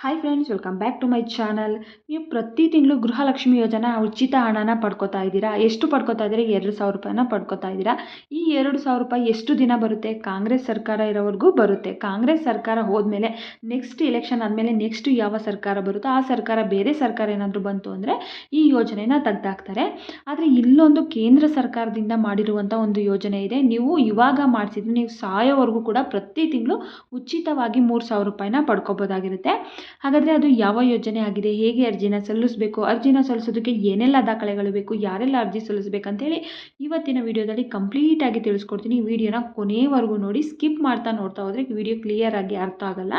Hi friends welcome back to my channel ನೀವು ಪ್ರತಿ ತಿಂಗಳು ಗೃಹಲಕ್ಷ್ಮಿ ಯೋಜನಾ ಉಚಿತ ಹಣನ ಪಡ್ಕೊತಾ ಇದ್ದೀರಾ? ಎಷ್ಟು ಪಡ್ಕೊತಾ ಇದ್ದೀರಾ? ಎರಡು ಸಾವಿರ ರೂಪಾಯಿನ ಪಡ್ಕೊತಾ ಇದ್ದೀರಾ? ಈ ಎರಡು ಸಾವಿರ ರೂಪಾಯಿ ಎಷ್ಟು ದಿನ ಬರುತ್ತೆ? ಕಾಂಗ್ರೆಸ್ ಸರ್ಕಾರ ಇರೋವರೆಗೂ ಬರುತ್ತೆ. ಕಾಂಗ್ರೆಸ್ ಸರ್ಕಾರ ಹೋದ್ಮೇಲೆ ನೆಕ್ಸ್ಟ್ ಎಲೆಕ್ಷನ್ ಆದಮೇಲೆ ನೆಕ್ಸ್ಟ್ ಯಾವ ಸರ್ಕಾರ ಬರುತ್ತೋ ಆ ಸರ್ಕಾರ ಬೇರೆ ಸರ್ಕಾರ ಏನಾದರೂ ಬಂತು ಅಂದರೆ ಈ ಯೋಜನೆನ ತೆಗ್ದಾಕ್ತಾರೆ. ಆದರೆ ಇಲ್ಲೊಂದು ಕೇಂದ್ರ ಸರ್ಕಾರದಿಂದ ಮಾಡಿರುವಂಥ ಒಂದು ಯೋಜನೆ ಇದೆ. ನೀವು ಇವಾಗ ಮಾಡಿಸಿದ್ರೆ ನೀವು ಸಾಯೋವರೆಗೂ ಕೂಡ ಪ್ರತಿ ತಿಂಗಳು ಉಚಿತವಾಗಿ ಮೂರು ಸಾವಿರ ರೂಪಾಯಿನ ಪಡ್ಕೊಬೋದಾಗಿರುತ್ತೆ. ಹಾಗಾದರೆ ಅದು ಯಾವ ಯೋಜನೆ ಆಗಿದೆ? ಹೇಗೆ ಅರ್ಜಿನ ಸಲ್ಲಿಸಬೇಕು? ಅರ್ಜಿನ ಸಲ್ಲಿಸೋದಕ್ಕೆ ಏನೆಲ್ಲ ದಾಖಲೆಗಳು ಬೇಕು? ಯಾರೆಲ್ಲ ಅರ್ಜಿ ಸಲ್ಲಿಸಬೇಕಂತೇಳಿ ಇವತ್ತಿನ ವಿಡಿಯೋದಲ್ಲಿ ಕಂಪ್ಲೀಟಾಗಿ ತಿಳಿಸ್ಕೊಡ್ತೀನಿ. ಈ ವಿಡಿಯೋನ ಕೊನೆಯವರೆಗೂ ನೋಡಿ ಸ್ಕಿಪ್ ಮಾಡ್ತಾ ನೋಡ್ತಾ ಹೋದರೆ ವಿಡಿಯೋ ಕ್ಲಿಯರಾಗಿ ಅರ್ಥ ಆಗಲ್ಲ.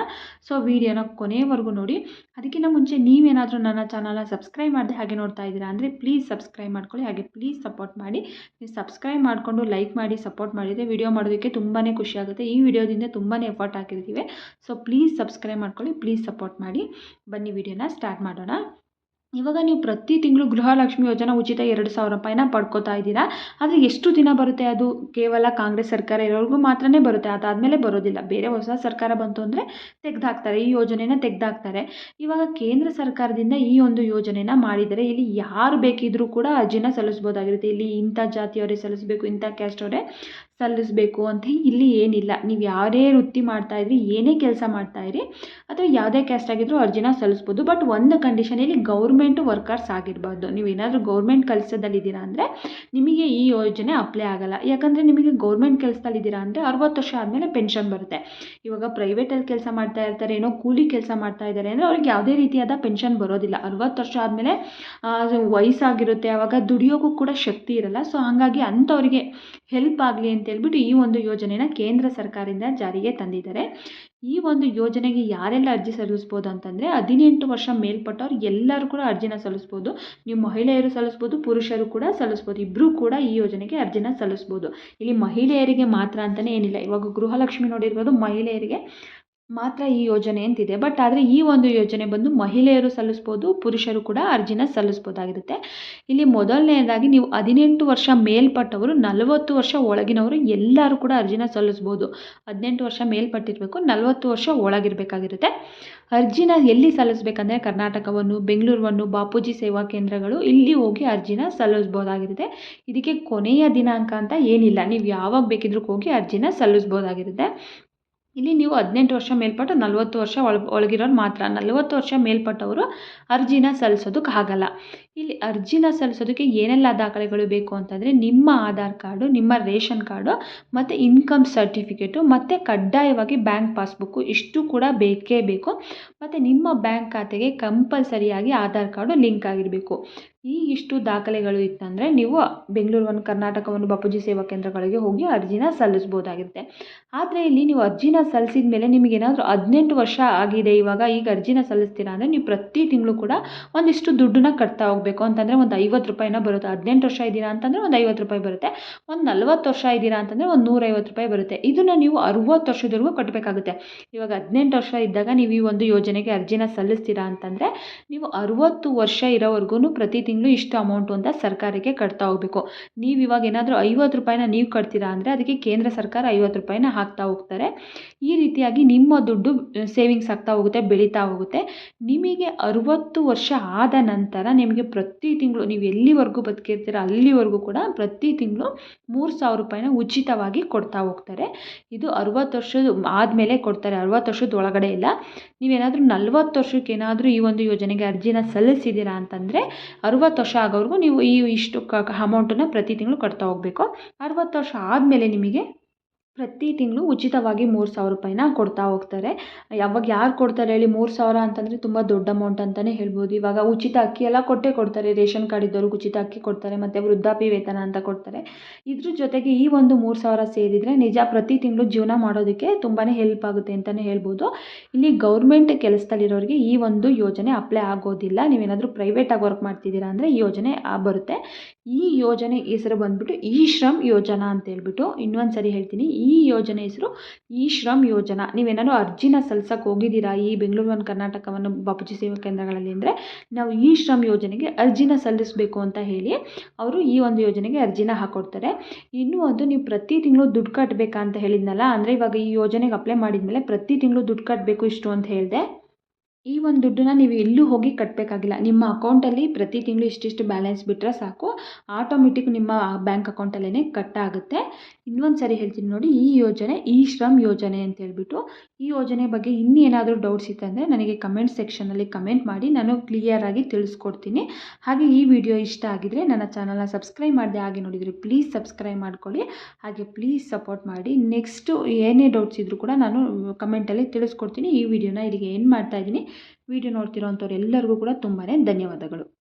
ಸೊ ವಿಡಿಯೋನ ಕೊನೆಯವರೆಗೂ ನೋಡಿ. ಅದಕ್ಕಿಂತ ಮುಂಚೆ ನೀವೇನಾದರೂ ನನ್ನ ಚಾನಲ್ನ ಸಬ್ಸ್ಕ್ರೈಬ್ ಮಾಡಿದೆ ಹಾಗೆ ನೋಡ್ತಾ ಇದ್ದೀರಾ ಅಂದರೆ ಪ್ಲೀಸ್ ಸಬ್ಸ್ಕ್ರೈಬ್ ಮಾಡ್ಕೊಳ್ಳಿ. ಹಾಗೆ ಪ್ಲೀಸ್ ಸಪೋರ್ಟ್ ಮಾಡಿ. ನೀವು ಸಬ್ಸ್ಕ್ರೈಬ್ ಮಾಡಿಕೊಂಡು ಲೈಕ್ ಮಾಡಿ ಸಪೋರ್ಟ್ ಮಾಡಿದರೆ ವಿಡಿಯೋ ಮಾಡೋದಕ್ಕೆ ತುಂಬಾ ಖುಷಿ ಆಗುತ್ತೆ. ಈ ವಿಡಿಯೋದಿಂದ ತುಂಬಾ ಎಫರ್ಟ್ ಹಾಕಿರ್ತೀವಿ. ಸೊ ಪ್ಲೀಸ್ ಸಬ್ಸ್ಕ್ರೈಬ್ ಮಾಡ್ಕೊಳ್ಳಿ. ಪ್ಲೀಸ್ ಸಪೋರ್ಟ್ ಮಾಡಿ ಬನ್ನಿ ವಿಡಿಯೋನ ಸ್ಟಾರ್ಟ್ ಮಾಡೋಣ. ಇವಾಗ ನೀವು ಪ್ರತಿ ತಿಂಗಳು ಗೃಹಲಕ್ಷ್ಮಿ ಯೋಜನಾ ಉಚಿತ ಎರಡು ಸಾವಿರ ರೂಪಾಯಿನ ಪಡ್ಕೋತಾ ಇದ್ದೀರಾ? ಆದರೆ ಎಷ್ಟು ದಿನ ಬರುತ್ತೆ ಅದು? ಕೇವಲ ಕಾಂಗ್ರೆಸ್ ಸರ್ಕಾರ ಇರೋರಿಗೂ ಮಾತ್ರನೇ ಬರುತ್ತೆ, ಅದಾದಮೇಲೆ ಬರೋದಿಲ್ಲ. ಬೇರೆ ಹೊಸ ಸರ್ಕಾರ ಬಂತು ಅಂದರೆ ತೆಗೆದಾಕ್ತಾರೆ, ಈ ಯೋಜನೆನ ತೆಗೆದಾಕ್ತಾರೆ. ಇವಾಗ ಕೇಂದ್ರ ಸರ್ಕಾರದಿಂದ ಈ ಒಂದು ಯೋಜನೆನ ಮಾಡಿದರೆ ಇಲ್ಲಿ ಯಾರು ಬೇಕಿದ್ದರೂ ಕೂಡ ಅರ್ಜಿನ ಸಲ್ಲಿಸ್ಬೋದಾಗಿರುತ್ತೆ. ಇಲ್ಲಿ ಇಂಥ ಜಾತಿಯವರೇ ಸಲ್ಲಿಸಬೇಕು, ಇಂಥ ಕ್ಯಾಸ್ಟ್ ಅವರೇ ಸಲ್ಲಿಸಬೇಕು ಅಂತ ಇಲ್ಲಿ ಏನಿಲ್ಲ. ನೀವು ಯಾರೇ ವೃತ್ತಿ ಮಾಡ್ತಾಯಿದ್ರಿ ಏನೇ ಕೆಲಸ ಮಾಡ್ತಾಯಿರಿ ಅಥವಾ ಯಾವುದೇ ಕ್ಯಾಸ್ಟ್ ಆಗಿದ್ರೂ ಅರ್ಜಿನ ಸಲ್ಲಿಸ್ಬೋದು. ಬಟ್ ಒಂದು ಕಂಡೀಷನ್ ಇಲ್ಲಿ ಗೌರ್ಮೆಂಟು ವರ್ಕರ್ಸ್ ಆಗಿರ್ಬೋದು ನೀವು ಏನಾದರೂ ಗೌರ್ಮೆಂಟ್ ಕೆಲಸದಲ್ಲಿದ್ದೀರಾ ಅಂದರೆ ನಿಮಗೆ ಈ ಯೋಜನೆ ಅಪ್ಲೈ ಆಗಲ್ಲ. ಯಾಕಂದರೆ ನಿಮಗೆ ಗೌರ್ಮೆಂಟ್ ಕೆಲಸದಲ್ಲಿದ್ದೀರಾ ಅಂದರೆ ಅರವತ್ತು ವರ್ಷ ಆದಮೇಲೆ ಪೆನ್ಷನ್ ಬರುತ್ತೆ. ಇವಾಗ ಪ್ರೈವೇಟಲ್ಲಿ ಕೆಲಸ ಮಾಡ್ತಾ ಇರ್ತಾರೆ, ಏನೋ ಕೂಲಿ ಕೆಲಸ ಮಾಡ್ತಾ ಇದ್ದಾರೆ ಅಂದರೆ ಅವ್ರಿಗೆ ಯಾವುದೇ ರೀತಿಯಾದ ಪೆನ್ಷನ್ ಬರೋದಿಲ್ಲ. ಅರವತ್ತು ವರ್ಷ ಆದಮೇಲೆ ವಯಸ್ಸಾಗಿರುತ್ತೆ ಆವಾಗ ದುಡಿಯೋಕ್ಕೂ ಕೂಡ ಶಕ್ತಿ ಇರಲ್ಲ. ಸೊ ಹಾಗಾಗಿ ಅಂಥವ್ರಿಗೆ ಹೆಲ್ಪ್ ಆಗಲಿ ಅಂತ ಹೇಳ್ಬಿಟ್ಟು ಈ ಒಂದು ಯೋಜನೆನ ಕೇಂದ್ರ ಸರ್ಕಾರದಿಂದ ಜಾರಿಗೆ ತಂದಿದ್ದಾರೆ. ಈ ಒಂದು ಯೋಜನೆಗೆ ಯಾರೆಲ್ಲ ಅರ್ಜಿ ಸಲ್ಲಿಸ್ಬೋದು ಅಂತಂದರೆ ಹದಿನೆಂಟು ವರ್ಷ ಮೇಲ್ಪಟ್ಟವ್ರು ಎಲ್ಲರೂ ಕೂಡ ಅರ್ಜಿನ ಸಲ್ಲಿಸ್ಬೋದು. ನೀವು ಮಹಿಳೆಯರು ಸಲ್ಲಿಸ್ಬೋದು, ಪುರುಷರು ಕೂಡ ಸಲ್ಲಿಸ್ಬೋದು ಇಬ್ಬರೂ ಕೂಡ ಈ ಯೋಜನೆಗೆ ಅರ್ಜಿನ ಸಲ್ಲಿಸ್ಬೋದು. ಇಲ್ಲಿ ಮಹಿಳೆಯರಿಗೆ ಮಾತ್ರ ಅಂತಲೇ ಏನಿಲ್ಲ. ಇವಾಗ ಗೃಹಲಕ್ಷ್ಮಿ ನೋಡಿರ್ಬೋದು, ಮಹಿಳೆಯರಿಗೆ ಮಾತ್ರ ಈ ಯೋಜನೆ ಅಂತಿದೆ. ಬಟ್ ಆದರೆ ಈ ಒಂದು ಯೋಜನೆ ಬಂದು ಮಹಿಳೆಯರು ಸಲ್ಲಿಸ್ಬೋದು, ಪುರುಷರು ಕೂಡ ಅರ್ಜಿನ ಸಲ್ಲಿಸ್ಬೋದಾಗಿರುತ್ತೆ. ಇಲ್ಲಿ ಮೊದಲನೆಯದಾಗಿ ನೀವು ಹದಿನೆಂಟು ವರ್ಷ ಮೇಲ್ಪಟ್ಟವರು, ನಲವತ್ತು ವರ್ಷ ಒಳಗಿನವರು ಎಲ್ಲರೂ ಕೂಡ ಅರ್ಜಿನ ಸಲ್ಲಿಸ್ಬೋದು. ಹದಿನೆಂಟು ವರ್ಷ ಮೇಲ್ಪಟ್ಟಿರಬೇಕು, ನಲವತ್ತು ವರ್ಷ ಒಳಗಿರಬೇಕಾಗಿರುತ್ತೆ. ಅರ್ಜಿನ ಎಲ್ಲಿ ಸಲ್ಲಿಸ್ಬೇಕಂದ್ರೆ ಕರ್ನಾಟಕವನ್ನು ಬೆಂಗಳೂರನ್ನು ಬಾಪೂಜಿ ಸೇವಾ ಕೇಂದ್ರಗಳು ಇಲ್ಲಿ ಹೋಗಿ ಅರ್ಜಿನ ಸಲ್ಲಿಸ್ಬೋದಾಗಿರುತ್ತೆ. ಇದಕ್ಕೆ ಕೊನೆಯ ದಿನಾಂಕ ಅಂತ ಏನಿಲ್ಲ. ನೀವು ಯಾವಾಗ ಬೇಕಿದ್ರೂ ಹೋಗಿ ಅರ್ಜಿನ ಸಲ್ಲಿಸ್ಬೋದಾಗಿರುತ್ತೆ. ಇಲ್ಲಿ ನೀವು ಹದಿನೆಂಟು ವರ್ಷ ಮೇಲ್ಪಟ್ಟು ನಲವತ್ತು ವರ್ಷ ಒಳ, ಒಳಗಿರೋರು ಮಾತ್ರ. ನಲವತ್ತು ವರ್ಷ ಮೇಲ್ಪಟ್ಟವರು ಅರ್ಜಿನ ಸಲ್ಲಿಸೋದಕ್ಕೆ ಆಗಲ್ಲ. ಇಲ್ಲಿ ಅರ್ಜಿನ ಸಲ್ಲಿಸೋದಕ್ಕೆ ಏನೆಲ್ಲ ದಾಖಲೆಗಳು ಬೇಕು ಅಂತಂದರೆ ನಿಮ್ಮ ಆಧಾರ್ ಕಾರ್ಡು, ನಿಮ್ಮ ರೇಷನ್ ಕಾರ್ಡು ಮತ್ತು ಇನ್ಕಮ್ ಸರ್ಟಿಫಿಕೇಟು ಮತ್ತು ಕಡ್ಡಾಯವಾಗಿ ಬ್ಯಾಂಕ್ ಪಾಸ್ಬುಕ್ಕು ಇಷ್ಟು ಕೂಡ ಬೇಕೇ ಬೇಕು. ಮತ್ತು ನಿಮ್ಮ ಬ್ಯಾಂಕ್ ಖಾತೆಗೆ ಕಂಪಲ್ಸರಿಯಾಗಿ ಆಧಾರ್ ಕಾರ್ಡು ಲಿಂಕ್ ಆಗಿರಬೇಕು. ಈ ಇಷ್ಟು ದಾಖಲೆಗಳು ಇತ್ತಂದರೆ ನೀವು ಬೆಂಗಳೂರು ಒಂದು ಕರ್ನಾಟಕ ಒಂದು ಬಾಪೂಜಿ ಸೇವಾ ಕೇಂದ್ರಗಳಿಗೆ ಹೋಗಿ ಅರ್ಜಿನ ಸಲ್ಲಿಸ್ಬೋದಾಗಿರುತ್ತೆ. ಆದರೆ ಇಲ್ಲಿ ನೀವು ಅರ್ಜಿನ ಸಲ್ಲಿಸಿದ ಮೇಲೆ ನಿಮಗೇನಾದರೂ ಹದಿನೆಂಟು ವರ್ಷ ಆಗಿದೆ, ಇವಾಗ ಈಗ ಅರ್ಜಿನ ಸಲ್ಲಿಸ್ತೀರಾ ಅಂದರೆ ನೀವು ಪ್ರತಿ ತಿಂಗಳು ಕೂಡ ಒಂದಿಷ್ಟು ದುಡ್ಡನ್ನ ಕಟ್ತಾ ಹೋಗಬೇಕು. ಅಂತಂದರೆ ಒಂದು ಐವತ್ತು ರೂಪಾಯಿನ ಬರುತ್ತೆ. ಹದಿನೆಂಟು ವರ್ಷ ಇದ್ದೀರಾ ಅಂತಂದರೆ ಒಂದು ಐವತ್ತು ರೂಪಾಯಿ ಬರುತ್ತೆ. ಒಂದು ನಲ್ವತ್ತು ವರ್ಷ ಇದ್ದೀರಾ ಅಂತಂದರೆ ಒಂದು ನೂರೈವತ್ತು ರೂಪಾಯಿ ಬರುತ್ತೆ. ಇದನ್ನು ನೀವು ಅರುವತ್ತು ವರ್ಷದವರೆಗೂ ಕಟ್ಟಬೇಕಾಗುತ್ತೆ ಇವಾಗ ಹದಿನೆಂಟು ವರ್ಷ ಇದ್ದಾಗ ನೀವು ಈ ಒಂದು ಯೋಜನೆಗೆ ಅರ್ಜಿನ ಸಲ್ಲಿಸ್ತೀರಾ ಅಂತಂದರೆ ನೀವು ಅರುವತ್ತು ವರ್ಷ ಇರೋವರೆಗೂ ಪ್ರತಿ ತಿಂಗಳು ಇಷ್ಟು ಅಮೌಂಟು ಅಂತ ಸರ್ಕಾರಕ್ಕೆ ಕಟ್ತಾ ಹೋಗಬೇಕು. ನೀವು ಇವಾಗ ಏನಾದರೂ ಐವತ್ತು ರೂಪಾಯಿನ ನೀವು ಕಟ್ತೀರಾ ಅಂದರೆ ಅದಕ್ಕೆ ಕೇಂದ್ರ ಸರ್ಕಾರ ಐವತ್ತು ರೂಪಾಯಿನ ಹಾಕ್ತಾ ಹೋಗ್ತಾರೆ. ಈ ರೀತಿಯಾಗಿ ನಿಮ್ಮ ದುಡ್ಡು ಸೇವಿಂಗ್ಸ್ ಆಗ್ತಾ ಹೋಗುತ್ತೆ, ಬೆಳೀತಾ ಹೋಗುತ್ತೆ. ನಿಮಗೆ ಅರುವತ್ತು ವರ್ಷ ಆದ ನಂತರ ನಿಮಗೆ ಪ್ರತಿ ತಿಂಗಳು, ನೀವು ಎಲ್ಲಿವರೆಗೂ ಬದುಕಿರ್ತೀರ ಅಲ್ಲಿವರೆಗೂ ಕೂಡ ಪ್ರತಿ ತಿಂಗಳು ಮೂರು ಸಾವಿರ ರೂಪಾಯಿನ ಉಚಿತವಾಗಿ ಕೊಡ್ತಾ ಹೋಗ್ತಾರೆ. ಇದು ಅರುವತ್ತು ವರ್ಷದ ಆದಮೇಲೆ ಕೊಡ್ತಾರೆ. ಅರುವತ್ತು ವರ್ಷದ ಒಳಗಡೆ ಇಲ್ಲ. ನೀವೇನಾದರೂ ನಲ್ವತ್ತು ವರ್ಷಕ್ಕೆ ಏನಾದರೂ ಈ ಒಂದು ಯೋಜನೆಗೆ ಅರ್ಜಿನ ಸಲ್ಲಿಸಿದ್ದೀರಾ ಅಂತಂದರೆ ಅರುವತ್ತು ವರ್ಷ ಆಗೋವರೆಗೂ ನೀವು ಈ ಇಷ್ಟು ಕ ಅಮೌಂಟನ್ನು ಪ್ರತಿ ತಿಂಗಳು ಕಟ್ತಾ ಹೋಗಬೇಕು. ಅರುವತ್ತು ವರ್ಷ ಆದಮೇಲೆ ನಿಮಗೆ ಪ್ರತಿ ತಿಂಗಳು ಉಚಿತವಾಗಿ ಮೂರು ಸಾವಿರ ರೂಪಾಯಿನ ಕೊಡ್ತಾ ಹೋಗ್ತಾರೆ. ಯಾವಾಗ ಯಾರು ಕೊಡ್ತಾರೆ ಹೇಳಿ ಮೂರು ಸಾವಿರ ಅಂತಂದರೆ ತುಂಬ ದೊಡ್ಡ ಅಮೌಂಟ್ ಅಂತಲೇ ಹೇಳ್ಬೋದು. ಇವಾಗ ಉಚಿತ ಅಕ್ಕಿ ಎಲ್ಲ ಕೊಟ್ಟೇ ಕೊಡ್ತಾರೆ. ರೇಷನ್ ಕಾರ್ಡ್ ಇದ್ದವ್ರಿಗೆ ಉಚಿತ ಅಕ್ಕಿ ಕೊಡ್ತಾರೆ, ಮತ್ತು ವೃದ್ಧಾಪ್ಯ ವೇತನ ಅಂತ ಕೊಡ್ತಾರೆ. ಇದ್ರ ಜೊತೆಗೆ ಈ ಒಂದು ಮೂರು ಸಾವಿರ ಸೇರಿದರೆ ನಿಜ ಪ್ರತಿ ತಿಂಗಳು ಜೀವನ ಮಾಡೋದಕ್ಕೆ ತುಂಬಾ ಹೆಲ್ಪ್ ಆಗುತ್ತೆ ಅಂತಲೇ ಹೇಳ್ಬೋದು. ಇಲ್ಲಿ ಗೌರ್ಮೆಂಟ್ ಕೆಲಸದಲ್ಲಿರೋರಿಗೆ ಈ ಒಂದು ಯೋಜನೆ ಅಪ್ಲೈ ಆಗೋದಿಲ್ಲ. ನೀವೇನಾದರೂ ಪ್ರೈವೇಟಾಗಿ ವರ್ಕ್ ಮಾಡ್ತಿದ್ದೀರಾ ಅಂದರೆ ಈ ಯೋಜನೆ ಬರುತ್ತೆ. ಈ ಯೋಜನೆ ಹೆಸರು ಬಂದುಬಿಟ್ಟು ಈ ಶ್ರಮ್ ಯೋಜನಾ ಅಂತ ಹೇಳ್ಬಿಟ್ಟು ಇನ್ನೊಂದು ಸರಿ ಹೇಳ್ತೀನಿ. ಈ ಯೋಜನೆ ಹೆಸರು ಈ ಶ್ರಮ್ ಯೋಜನಾ. ನೀವೇನಾದ್ರು ಅರ್ಜಿನ ಸಲ್ಸಕ್ಕೆ ಹೋಗಿದ್ದೀರಾ ಈ ಬೆಂಗಳೂರು ಕರ್ನಾಟಕವನ್ನು ಬಾಪೂಜಿ ಸೇವಾ ಕೇಂದ್ರಗಳಲ್ಲಿ ಅಂದರೆ ನಾವು ಈ ಶ್ರಮ್ ಯೋಜನೆಗೆ ಅರ್ಜಿನ ಸಲ್ಲಿಸಬೇಕು ಅಂತ ಹೇಳಿ ಅವರು ಈ ಒಂದು ಯೋಜನೆಗೆ ಅರ್ಜಿನ ಹಾಕೊಡ್ತಾರೆ. ಇನ್ನೂ ಒಂದು ನೀವು ಪ್ರತಿ ತಿಂಗಳು ದುಡ್ಡು ಅಂತ ಹೇಳಿದ್ನಲ್ಲ, ಅಂದರೆ ಇವಾಗ ಈ ಯೋಜನೆಗೆ ಅಪ್ಲೈ ಮಾಡಿದ ಮೇಲೆ ಪ್ರತಿ ತಿಂಗಳು ದುಡ್ಡು ಕಟ್ಟಬೇಕು ಇಷ್ಟು ಅಂತ ಹೇಳಿದೆ. ಈ ಒಂದು ದುಡ್ಡನ್ನ ನೀವು ಎಲ್ಲೂ ಹೋಗಿ ಕಟ್ಟಬೇಕಾಗಿಲ್ಲ ನಿಮ್ಮ ಅಕೌಂಟಲ್ಲಿ ಪ್ರತಿ ತಿಂಗಳು ಇಷ್ಟಿಷ್ಟು ಬ್ಯಾಲೆನ್ಸ್ ಬಿಟ್ಟರೆ ಸಾಕು. ಆಟೋಮೆಟಿಕ್ ನಿಮ್ಮ ಬ್ಯಾಂಕ್ ಅಕೌಂಟಲ್ಲೇ ಕಟ್ಟಾಗುತ್ತೆ. ಇನ್ನೊಂದು ಸರಿ ಹೇಳ್ತೀನಿ ನೋಡಿ, ಈ ಯೋಜನೆ, ಈ ಶ್ರಮ್ ಯೋಜನೆ ಅಂತ ಹೇಳ್ಬಿಟ್ಟು, ಈ ಯೋಜನೆ ಬಗ್ಗೆ ಇನ್ನೇನಾದರೂ ಡೌಟ್ಸ್ ಇತ್ತಂದರೆ ನನಗೆ ಕಮೆಂಟ್ ಸೆಕ್ಷನಲ್ಲಿ ಕಮೆಂಟ್ ಮಾಡಿ, ನಾನು ಕ್ಲಿಯರಾಗಿ ತಿಳಿಸ್ಕೊಡ್ತೀನಿ. ಹಾಗೆ ಈ ವಿಡಿಯೋ ಇಷ್ಟ ಆಗಿದರೆ ನನ್ನ ಚಾನಲ್ನ ಸಬ್ಸ್ಕ್ರೈಬ್ ಮಾಡಿದೆ ಹಾಗೆ ನೋಡಿದರೆ ಪ್ಲೀಸ್ ಸಬ್ಸ್ಕ್ರೈಬ್ ಮಾಡ್ಕೊಳ್ಳಿ. ಹಾಗೆ ಪ್ಲೀಸ್ ಸಪೋರ್ಟ್ ಮಾಡಿ. ನೆಕ್ಸ್ಟು ಏನೇ ಡೌಟ್ಸ್ ಇದ್ದರೂ ಕೂಡ ನಾನು ಕಮೆಂಟಲ್ಲಿ ತಿಳಿಸ್ಕೊಡ್ತೀನಿ. ಈ ವಿಡಿಯೋನ ಇಲ್ಲಿಗೆ ಏನು ಮಾಡ್ತಾಯಿದ್ದೀನಿ ವಿಡಿಯೋ ನೋಡ್ತಿರೋ ಅಂಥವ್ರು ಎಲ್ಲರಿಗೂ ಕೂಡ ತುಂಬಾ ಧನ್ಯವಾದಗಳು.